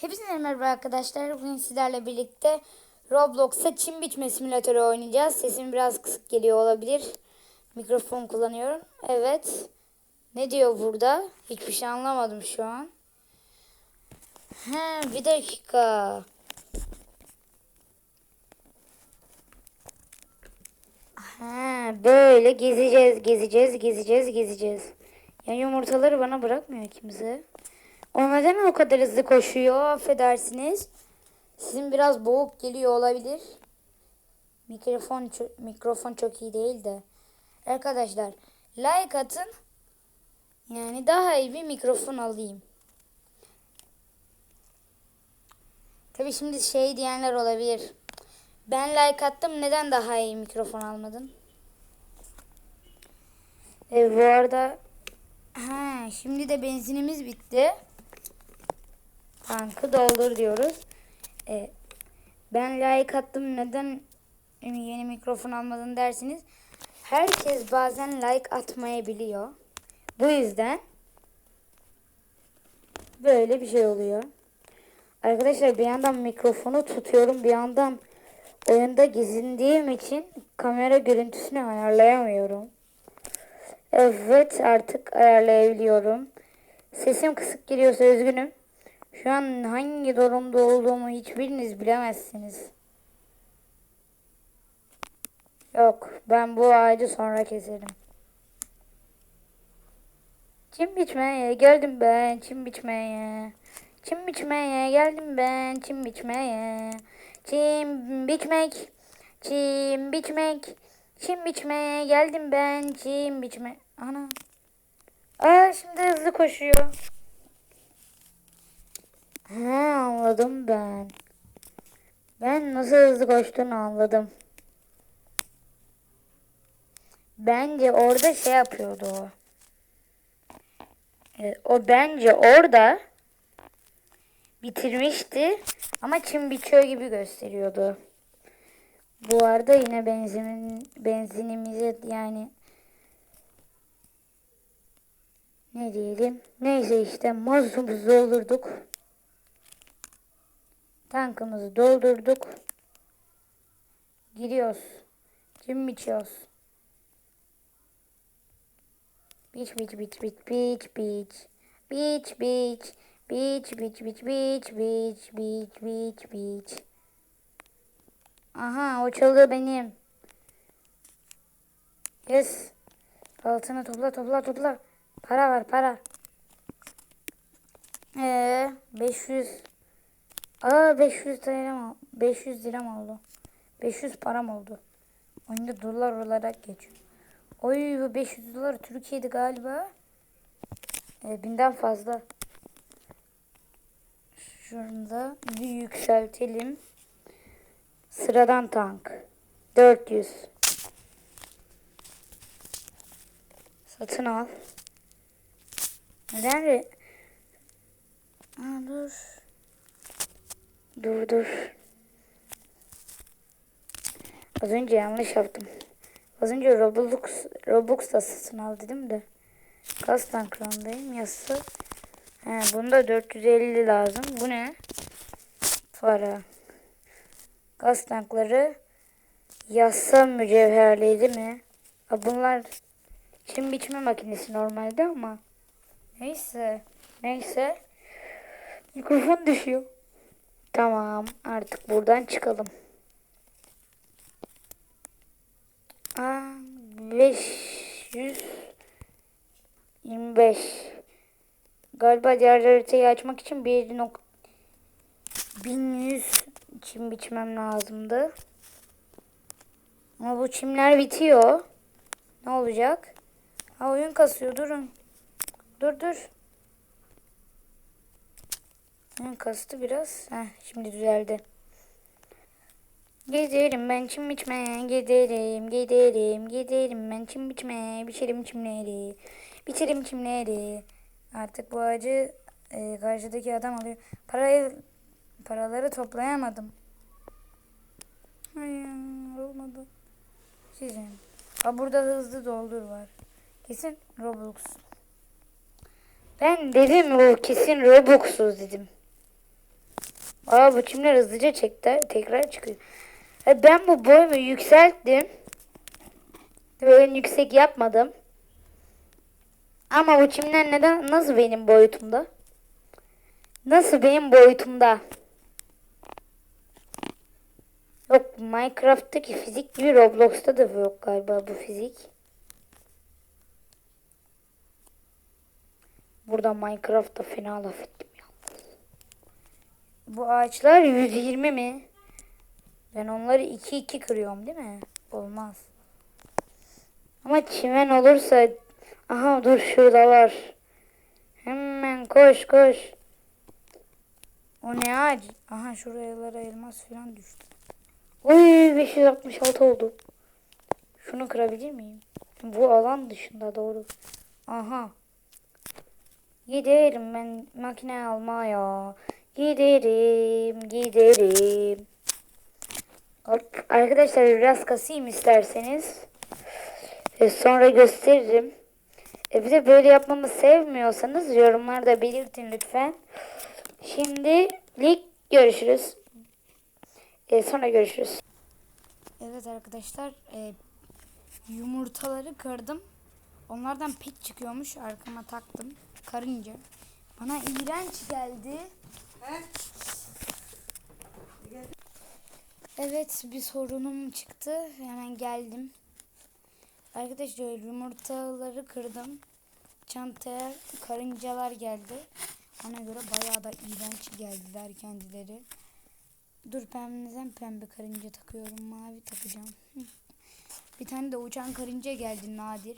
Hepinize merhaba arkadaşlar. Bugün sizlerle birlikte Roblox'ta çim biçme simülatörü oynayacağız. Sesim biraz kısık geliyor olabilir. Mikrofon kullanıyorum. Evet. Ne diyor burada? Hiçbir şey anlamadım şu an. He, bir dakika. Ha, böyle gezeceğiz, gezeceğiz, gezeceğiz, gezeceğiz. Ya yumurtaları bana bırakmıyor kimse. O neden o kadar hızlı koşuyor? Affedersiniz. Sizin biraz boğuk geliyor olabilir. Mikrofon mikrofon çok iyi değil de. Arkadaşlar like atın. Yani daha iyi bir mikrofon alayım. Tabi şimdi şey diyenler olabilir. Ben like attım neden daha iyi mikrofon almadın? E, bu arada ha, şimdi de benzinimiz bitti. Tankı doldur diyoruz. E, ben like attım neden yeni mikrofon almadın dersiniz. Herkes bazen like atmayabiliyor. Bu yüzden böyle bir şey oluyor. Arkadaşlar bir yandan mikrofonu tutuyorum bir yandan oyunda gezindiğim için kamera görüntüsünü ayarlayamıyorum. Evet artık ayarlayabiliyorum. Sesim kısık geliyorsa üzgünüm. Şu an hangi durumda olduğumu hiçbiriniz bilemezsiniz. Yok ben bu ağacı sonra keserim. Çim biçmeye geldim ben çim biçmeye. Çim biçmeye geldim ben çim biçmeye. Çim biçmek, çim biçmek. Çim biçmeye geldim ben çim biçme. Ana. Aa şimdi hızlı koşuyor. He anladım ben. Ben nasıl hızlı koştuğunu anladım. Bence orada şey yapıyordu o. E, o bence orada bitirmişti ama çim biçiyor gibi gösteriyordu. Bu arada yine benzinin benzinimize yani ne diyelim neyse işte mazotumuzu doldurduk. Tankımızı doldurduk. Gidiyoruz. Çim biçiyoruz. Biç biç biç biç biç biç. Biç biç. Biç biç biç biç biç biç biç biç. Aha o çalı benim. Yes. Altını topla topla topla. Para var para. Ee 500. Aa 500 liram 500 liram oldu. 500 param oldu. Oyunda dolar olarak geçiyor. Oy bu 500 dolar Türkiye'de galiba. E, binden fazla. Şurada bir yükseltelim. Sıradan tank. 400. Satın al. Neden? Aa, dur. Dur dur. Az önce yanlış yaptım. Az önce Roblox, Robux'ta satın al dedim de. Kaç tanklandayım yası. He, bunda 450 lazım. Bu ne? Para. Gaz tankları yassa mücevherliydi mi? Ha, bunlar çim biçme makinesi normalde ama neyse neyse mikrofon düşüyor. Tamam artık buradan çıkalım. Aa, 525 Galiba diğer haritayı açmak için bir nok 1100 çim biçmem lazımdı. Ama bu çimler bitiyor. Ne olacak? Ha oyun kasıyor durun. Dur dur. Oyun kastı biraz. Heh, şimdi düzeldi. Giderim ben çim biçmeye giderim giderim giderim ben çim biçmeye biçerim çimleri biçerim çimleri. Artık bu ağacı e, karşıdaki adam alıyor. Parayı paraları toplayamadım. Hayır olmadı. Sizin. Ha burada hızlı doldur var. Kesin Roblox. Ben dedim bu kesin Robux'uz dedim Aa bu çimler hızlıca çekti. Tekrar çıkıyor. E, Ben bu boyumu yükselttim. Böyle yüksek yapmadım. Ama bu çimler neden nasıl benim boyutumda? Nasıl benim boyutumda? Yok Minecraft'taki fizik gibi Roblox'ta da yok galiba bu fizik. Burada Minecraft'ta fena laf ettim. Bu ağaçlar 120 mi? Ben onları 2-2 kırıyorum değil mi? Olmaz. Ama çimen olursa... Aha dur şurada var. Hemen koş koş. O ne ağaç? Aha şuralara elmas falan düştü. Oy 566 oldu. Şunu kırabilir miyim? Bu alan dışında doğru. Aha. Giderim ben makine almaya. Giderim, giderim. Hop, arkadaşlar biraz kasayım isterseniz. E, sonra gösteririm. E, bir de böyle yapmamı sevmiyorsanız yorumlarda belirtin lütfen. Şimdilik görüşürüz. E, sonra görüşürüz. Evet arkadaşlar e, yumurtaları kırdım. Onlardan pek çıkıyormuş. Arkama taktım. Karınca. Bana iğrenç geldi. Evet bir sorunum çıktı. Hemen geldim. Arkadaşlar yumurtaları kırdım. Çantaya karıncalar geldi. Ona göre bayağı da iğrenç geldiler kendileri. Dur pembeden pembe karınca takıyorum. Mavi takacağım. Bir tane de uçan karınca geldi nadir.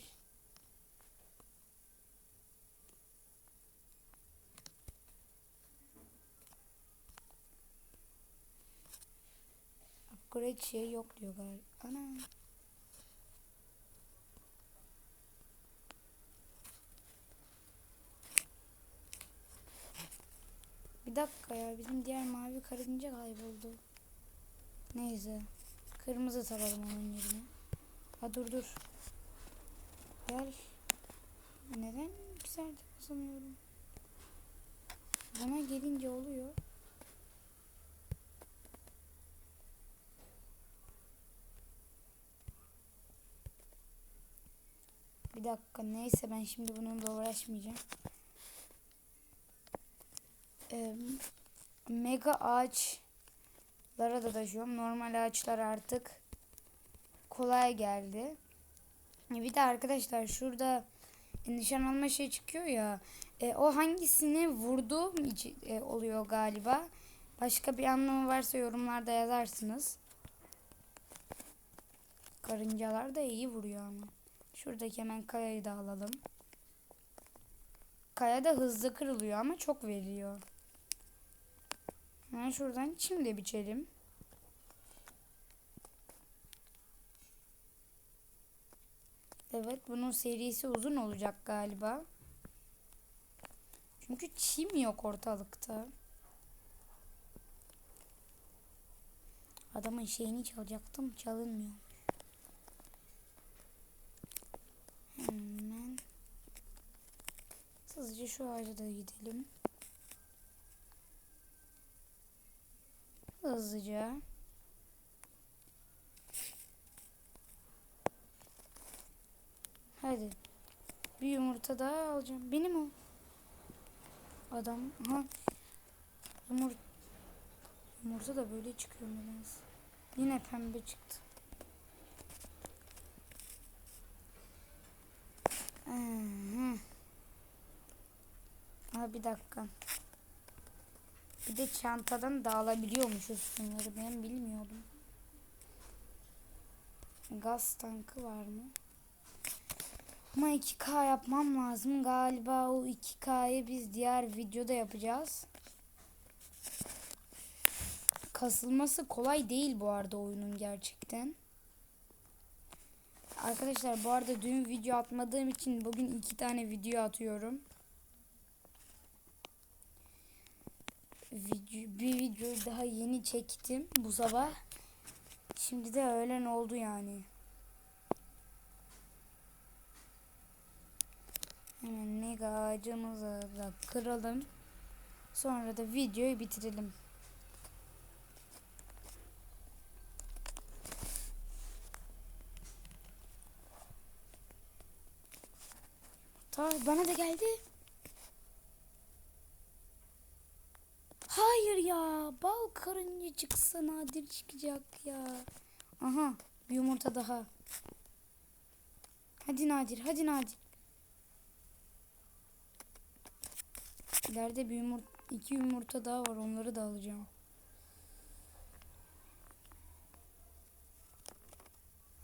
Upgrade şey yok diyor galiba. Ana. Bir dakika ya bizim diğer mavi karınca kayboldu. Neyse. Kırmızı saralım onun yerine. Ha dur dur. Gel. Neden güzel basamıyorum? Bana gelince oluyor. Bir dakika neyse ben şimdi bununla uğraşmayacağım. Ee, mega ağaçlara da taşıyorum. Normal ağaçlar artık kolay geldi. Bir de arkadaşlar şurada nişan alma şey çıkıyor ya. e, o hangisini için e, oluyor galiba. Başka bir anlamı varsa yorumlarda yazarsınız. Karıncalar da iyi vuruyor ama. Şuradaki hemen kayayı da alalım. Kaya da hızlı kırılıyor ama çok veriyor. Hemen şuradan çim de biçelim. Evet bunun serisi uzun olacak galiba. Çünkü çim yok ortalıkta. Adamın şeyini çalacaktım çalınmıyor. Hemen hızlıca şu ağaca gidelim. Hızlıca. Hadi. Bir yumurta daha alacağım. Benim o. Adam. Ha. Yumurta. Yumurta da böyle çıkıyor biraz. Yine pembe çıktı. Aha. Bir dakika. Bir de çantadan da alabiliyormuşuz bunları. Ben bilmiyordum. Gaz tankı var mı? Ama 2K yapmam lazım. Galiba o 2K'yı biz diğer videoda yapacağız. Kasılması kolay değil bu arada oyunun gerçekten. Arkadaşlar bu arada dün video atmadığım için bugün iki tane video atıyorum. video, bir video daha yeni çektim bu sabah. Şimdi de öğlen oldu yani. Hemen mega ağacımızı da kıralım. Sonra da videoyu bitirelim. Ta bana da geldi. Hayır ya. Bal karınca çıksa nadir çıkacak ya. Aha bir yumurta daha. Hadi Nadir hadi Nadir. İleride bir yumurta, iki yumurta daha var onları da alacağım.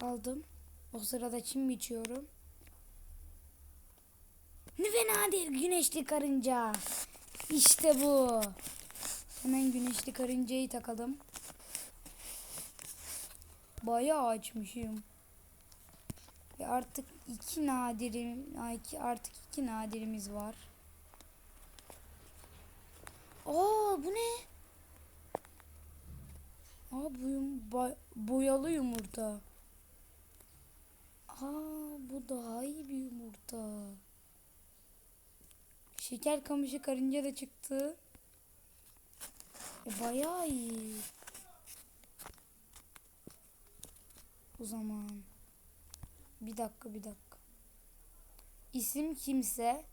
Aldım. O sırada çim biçiyorum. Ve nadir güneşli karınca. İşte bu. Hemen güneşli karıncayı takalım. Bayağı açmışım. Ve artık iki nadirim, artık iki nadirimiz var. Aa bu ne? Aa bu boyalı yumurta. Aa bu daha iyi bir yumurta. Şeker kamışı karınca da çıktı. E, bayağı iyi. O zaman. Bir dakika bir dakika. İsim kimse.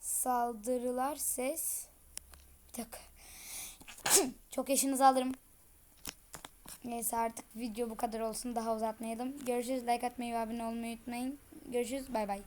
Saldırılar ses. Bir dakika. Çok yaşınızı alırım. Neyse artık video bu kadar olsun. Daha uzatmayalım. Görüşürüz. Like atmayı ve abone olmayı unutmayın. Görüşürüz. Bay bay.